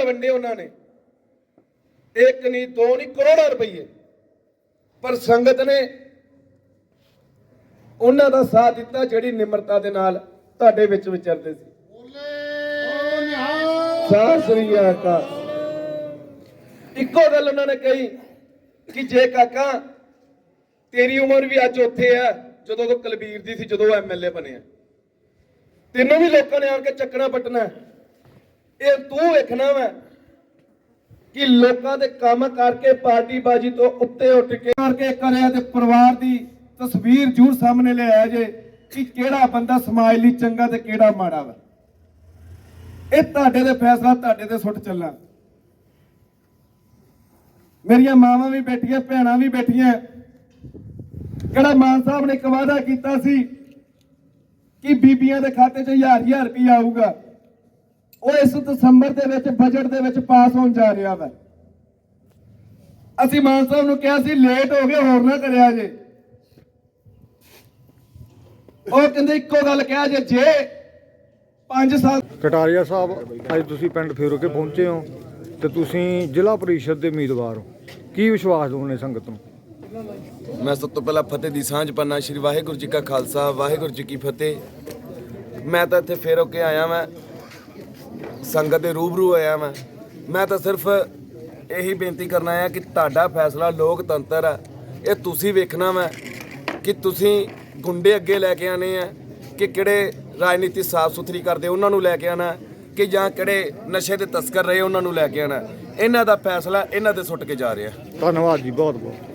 ਆ ਵੰਡੇ ਉਹਨਾਂ ਨੇ। ਇੱਕ ਨਹੀਂ ਦੋ ਨਹੀਂ ਕਰੋੜਾਂ ਰੁਪਏ ਪਰ ਸੰਗਤ ਨੇ ਉਹਨਾਂ ਦਾ ਸਾਥ ਦਿੱਤਾ ਜਿਹੜੀ ਨਿਮਰਤਾ ਦੇ ਨਾਲ ਤੁਹਾਡੇ ਵਿੱਚ ਵਿਚਰਦੇ ਸੀ। ਸਤਿ ਸ੍ਰੀ ਅਕਾਲ। ਇੱਕੋ ਗੱਲ ਉਹਨਾਂ ਨੇ ਕਹੀ ਕਿ ਜੇ ਕਾਕਾ, ਤੇਰੀ ਉਮਰ ਵੀ ਅੱਜ ਉੱਥੇ ਆ, ਜਦੋਂ ਤੂੰ ਕਲਬੀਰ ਦੀ ਸੀ, ਜਦੋਂ ਐਮਐਲਏ ਬਣਿਆ ਤੈਨੂੰ ਵੀ ਲੋਕਾਂ ਨੇ ਆਣ ਕੇ ਚੱਕਣਾ ਪਟਣਾ। ਇਹ ਤੂੰ ਵੇਖਣਾ ਵਾ ਕਿ ਲੋਕਾਂ ਦੇ ਕੰਮ ਕਰਕੇ ਪਾਰਟੀ ਬਾਜੀ ਤੋਂ ਉੱਤੇ ਉੱਠ ਕੇ ਕਰਕੇ ਕਰਿਆ ਤੇ ਪਰਿਵਾਰ ਦੀ ਤਸਵੀਰ ਜੂਰ ਸਾਹਮਣੇ ਲੈ ਆਇਆ ਜੇ ਕਿ ਕਿਹੜਾ ਬੰਦਾ ਸਮਾਜ ਲਈ ਚੰਗਾ ਤੇ ਕਿਹੜਾ ਮਾੜਾ ਵਾ। ਇਹ ਤੁਹਾਡੇ ਦੇ ਫੈਸਲਾ, ਤੁਹਾਡੇ ਤੇ ਸੁੱਟ ਚੱਲਾਂ ਮੇਰੀਆਂ ਮਾਵਾਂ ਵੀ ਬੈਠੀਆਂ, ਭੈਣਾਂ ਵੀ ਬੈਠੀਆਂ। ਕਿਹੜਾ ਮਾਨ ਸਾਹਿਬ ਨੇ ਇੱਕ ਵਾਅਦਾ ਕੀਤਾ ਸੀ ਕਿ ਬੀਬੀਆਂ ਦੇ ਖਾਤੇ 'ਚ ਹਜ਼ਾਰ ਹਜ਼ਾਰ ਰੁਪਇਆ ਆਊਗਾ। ਉਹ ਇਸ ਦਸੰਬਰ ਦੇ ਵਿੱਚ ਬਜਟ ਦੇ ਵਿੱਚ ਪਾਸ ਹੋਣ ਜਾ ਰਿਹਾ ਵਾ। ਅਸੀਂ ਮਾਨ ਸਾਹਿਬ ਨੂੰ ਕਿਹਾ ਸੀ ਲੇਟ ਹੋ ਗਏ ਹੋਰ ਨਾ ਕਰਿਆ ਜੇ। ਉਹ ਕਹਿੰਦੇ ਇੱਕੋ ਗੱਲ ਕਿਹਾ ਜੇ ਜੇ 5 ਸਾਲ ਕਟਾਰੀਆ ਸਾਹਿਬ ਅੱਜ ਤੁਸੀਂ ਪਿੰਡ ਫੇਰੋ ਕੇ ਪਹੁੰਚੇ ਹੋ ਤੇ ਤੁਸੀਂ ਜ਼ਿਲ੍ਹਾ ਪਰਿਸ਼ਦ ਦੇ ਉਮੀਦਵਾਰ ਹੋ। ਕੀ ਵਿਸ਼ਵਾਸ ਦੋਨੇ ਸੰਗਤ ਨੂੰ? ਮੈਂ ਸਭ ਤੋਂ ਪਹਿਲਾਂ ਫਤਿਹ ਦੀ ਸਾਂਝ ਪੰਨਾ ਸ਼੍ਰੀ ਵਾਹਿਗੁਰੂ ਜੀ ਕਾ ਖਾਲਸਾ ਵਾਹਿਗੁਰੂ ਜੀ ਕੀ ਫਤਿਹ। ਮੈਂ ਤਾਂ ਇੱਥੇ ਫੇਰ ਹੋ ਕੇ ਆਇਆ ਮੈਂ ਸੰਗਤ ਦੇ ਰੂਬਰੂ ਹੋਇਆ ਮੈਂ। ਮੈਂ ਤਾਂ ਸਿਰਫ ਇਹੀ ਬੇਨਤੀ ਕਰਨਾ ਆਇਆ ਕਿ ਤੁਹਾਡਾ ਫੈਸਲਾ ਲੋਕਤੰਤਰ ਹੈ ਇਹ ਤੁਸੀਂ ਵੇਖਣਾ ਮੈਂ ਕਿ ਤੁਸੀਂ ਗੁੰਡੇ ਅੱਗੇ ਲੈ ਕੇ ਆਣੇ ਆ, ਕਿ ਕਿਹੜੇ ਰਾਜਨੀਤੀ ਸਾਫ਼ ਸੁਥਰੀ ਕਰਦੇ ਉਹਨਾਂ ਨੂੰ ਲੈ ਕੇ ਆਣਾ ਕਿ ਜਾਂ ਕਿਹੜੇ ਨਸ਼ੇ ਦੇ ਤਸਕਰ ਰਹੇ ਉਹਨਾਂ ਨੂੰ ਲੈ ਕੇ ਆਣਾ ਇਹਨਾਂ ਦਾ ਫੈਸਲਾ ਇਹਨਾਂ ਤੇ ਸੁੱਟ ਕੇ ਜਾ ਰਿਹਾ। ਧੰਨਵਾਦ ਜੀ ਬਹੁਤ ਬਹੁਤ